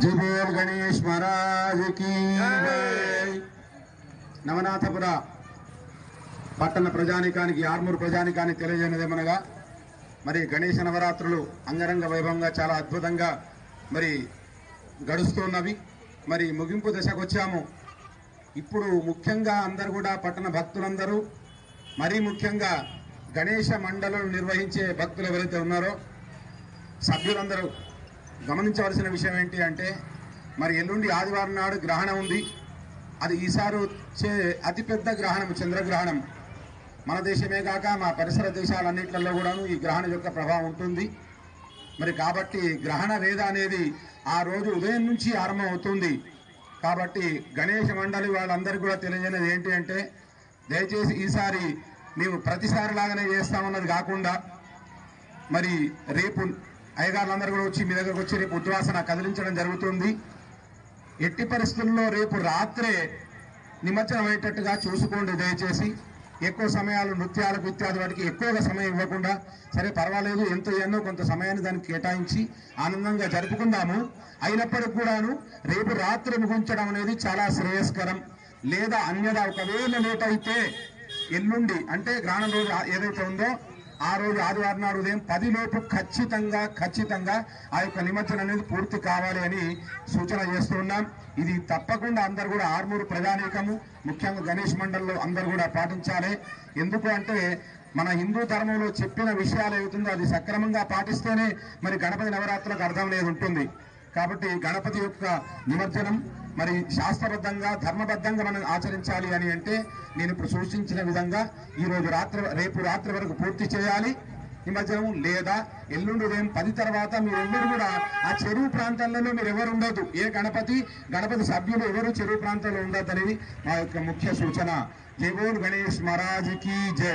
జై బోల్ గణేష్ మహారాజ్కి జై. నవనాథపుర పట్టణ ప్రజానికానికి ఆర్మూరు ప్రజానికానికి తెలియజేయనదేమనగా మరి గణేష నవరాత్రులు అంగరంగ వైభవంగా చాలా అద్భుతంగా మరి గడుస్తున్నవి మరి ముగింపు దశకు వచ్చాము ఇప్పుడు ముఖ్యంగా అందరు కూడా పట్టణ భక్తులందరూ మరీ ముఖ్యంగా గణేష మండలం నిర్వహించే భక్తులు ఎవరైతే ఉన్నారో సభ్యులందరూ గమనించవలసిన విషయం ఏంటి అంటే మరి ఎల్లుండి ఆదివారం నాడు గ్రహణం ఉంది. అది ఈసారి వచ్చే అతిపెద్ద గ్రహణం చంద్రగ్రహణం. మన దేశమే కాక మా పరిసర దేశాలన్నింటిలో కూడాను ఈ గ్రహణం యొక్క ప్రభావం ఉంటుంది. మరి కాబట్టి గ్రహణ వేద అనేది ఆ రోజు ఉదయం నుంచి ఆరంభం అవుతుంది కాబట్టి గణేష మండలి వాళ్ళందరికీ కూడా తెలియజేయలేదు ఏంటి అంటే దయచేసి ఈసారి మేము ప్రతిసారి లాగానే చేస్తామన్నది కాకుండా మరి రేపు అయ్యగారులందరూ కూడా వచ్చి మీ దగ్గరకు వచ్చి రేపు ఉద్వాసన కదిలించడం జరుగుతుంది. ఎట్టి పరిస్థితుల్లో రేపు రాత్రే నిమజ్జనం అయ్యేటట్టుగా చూసుకోండి దయచేసి. ఎక్కువ సమయాలు నృత్యాలకు ఇత్యాది వాటికి ఎక్కువగా సమయం ఇవ్వకుండా సరే పర్వాలేదు ఎంత ఎన్నో కొంత సమయాన్ని దానికి కేటాయించి ఆనందంగా జరుపుకుందాము. అయినప్పటికి కూడాను రేపు రాత్రి ముగించడం అనేది చాలా శ్రేయస్కరం. లేదా అన్యదా ఒకవేళ లేట్ అయితే ఎల్లుండి అంటే గ్రాణం రోజు ఏదైతే ఉందో ఆ రోజు ఆదివారం నాడు ఉదయం పదిలోపు ఖచ్చితంగా ఖచ్చితంగా ఆ యొక్క నిమజ్జనం అనేది పూర్తి కావాలి అని సూచన చేస్తున్నాం ఇది తప్పకుండా అందరు కూడా ఆర్మూరు ప్రజానీకము ముఖ్యంగా గణేష్ మండల్లో అందరు కూడా పాటించాలి. ఎందుకు అంటే మన హిందూ ధర్మంలో చెప్పిన విషయాలు ఏవుతుందో అది సక్రమంగా పాటిస్తేనే మరి గణపతి నవరాత్రులకు అర్థం లేదు ఉంటుంది. కాబట్టి గణపతి యొక్క నిమజ్జనం మరి శాస్త్రబద్ధంగా ధర్మబద్ధంగా మనం ఆచరించాలి అని అంటే నేను ఇప్పుడు సూచించిన విధంగా ఈరోజు రాత్రి రేపు రాత్రి వరకు పూర్తి చేయాలి. నిమజ్జనం లేదా ఎల్లుండి ఉదయం పది తర్వాత మీరెల్లరూ కూడా ఆ చెరువు ప్రాంతాలలో మీరు ఎవరు ఉండదు ఏ గణపతి గణపతి సభ్యులు ఎవరు చెరువు ప్రాంతంలో ఉండదు అనేది మా యొక్క ముఖ్య సూచన. జై బోల్ గణేష్ మహారాజ్కి జయ జై.